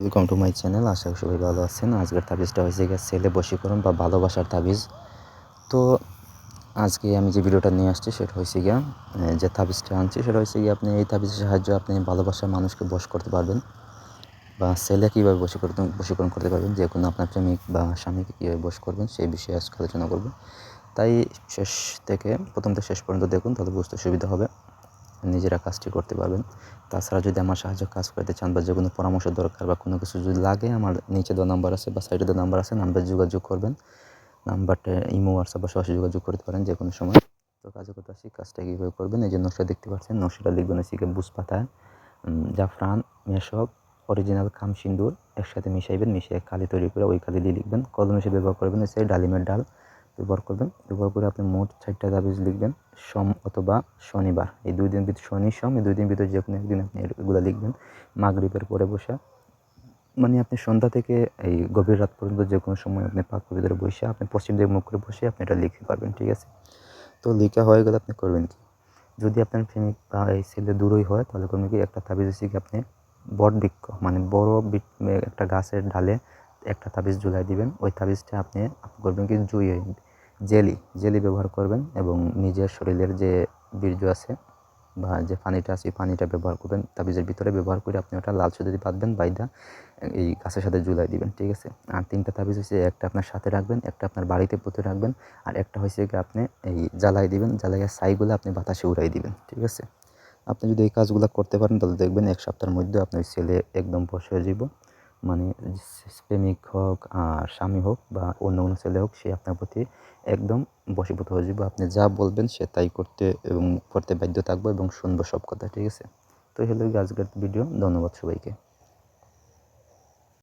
Welcome to my channel আশা করি সবাই ভালো আছেন। আজকের তাবিজটা হয়েছে গিয়ে ছেলে বশীকরণ বা ভালোবাসার তাবিজ। তো আজকে আমি যে ভিডিওটা নিয়ে আসছি, সেটা হয়েছে গিয়া যে তাবিজটা আনছি, সেটা হয়েছে গিয়ে আপনি এই তাবিজের সাহায্যে আপনি ভালোবাসার মানুষকে বশ করতে পারবেন বা ছেলে কীভাবে বশীকরণ বশীকরণ করতে পারবেন, যে কোনো আপনার প্রেমিক বা স্বামীকে কীভাবে বশ করবেন, সেই বিষয়ে আজকে আলোচনা করব। তাই শেষ থেকে, প্রথম থেকে শেষ পর্যন্ত দেখুন, তাহলে বুঝতে সুবিধা হবে। নিজেরা কাজটি করতে পারবেন। তাছাড়া যদি আমার সাহায্য কাজ করতে চান বা যে কোনো পরামর্শ দরকার বা কোনো কিছু যদি লাগে, আমার নিচে দেওয়া নাম্বার আছে বা সাইডে দেওয়া নাম্বার আছে নাম্বার যোগাযোগ করবেন। নাম্বারটা ইমো হোয়াটসঅ্যাপ বা সরাসরি যোগাযোগ করতে পারেন যে কোনো সময়। তো কাজে করতে আসি কাজটা কীভাবে করবেন? এই যে নকশা দেখতে পাচ্ছেন, নকশাটা লিখবেন হচ্ছে বুস পাতা জাফরান, মেশক অরিজিনাল খাম সিন্দুর, একসাথে মিশাইবেন, মিশিয়ে কালি তৈরি করে ওই কালি দিয়ে লিখবেন। কলম হিসেবে ব্যবহার করবেন হচ্ছে ডালিমের ডাল। ব্যবহার করবেন। ব্যবহার করে আপনি মোট চারটা তাবিজ লিখবেন, সোম অথবা শনিবার। এই দুই দিন ভিতরে শনি, সোম, এই দুই দিন ভিতরে যে কোনো একদিন আপনি এগুলো লিখবেন। মাগরিবের পরে বসা। মানে আপনি সন্ধ্যা থেকে এই গভীর রাত পর্যন্ত যে কোনো সময় আপনি পাক ভিতরে বসে আপনি পশ্চিম দিকে মুখ করে বসে আপনি এটা লিখতে পারবেন ঠিক আছে? তো লিখা হয়ে গেলে আপনি করবেন কি? যদি আপনার প্রেমিক বা এই ছেলে দূরই হয়, তাহলে করবেন কি? একটা তাবিজ হচ্ছে কি আপনি বট বৃক্ষ মানে বড় একটা গাছের ডালে একটা তাবিজ ঝুলাই দিবেন। ওই তাবিজটা আপনি আপনি করবেন কি? জুই জেলি জেলি ব্যবহার করবেন এবং নিজের শরীরের যে বীর্য আছে বা যে পানিটা আছে পানিটা ব্যবহার করবেন। তাবিজের ভিতরে ব্যবহার করে আপনি ওটা লাল সুতো দিয়ে বাঁধবেন, বাইদা এই গাছের সাথে জুলাই দিবেন, ঠিক আছে? আর তিনটা তাবিজ হচ্ছে একটা আপনার সাথে রাখবেন, একটা আপনার বাড়িতে পুঁতে রাখবেন, আর একটা হচ্ছে কি আপনি এই জ্বালাই দিবেন, জ্বালাইয়া ছাইগুলো আপনি বাতাসে উড়াই দিবেন, ঠিক আছে? আপনি যদি এই কাজগুলো করতে পারেন, তাহলে দেখবেন এক সপ্তাহের মধ্যে আপনার ছেলে একদম বসে যাব মানে প্রেমিক হোক আর স্বামী হোক বা অন্য কোনো ছেলে হোক, সে আপনার প্রতি একদম বশীভূত হয়ে যাবে। আপনি যা বলবেন সে তাই করতে এবং করতে বাধ্য থাকব এবং শুনব সব কথা, ঠিক আছে? তো হেলো আজকের ভিডিও ধন্যবাদ সবাইকে।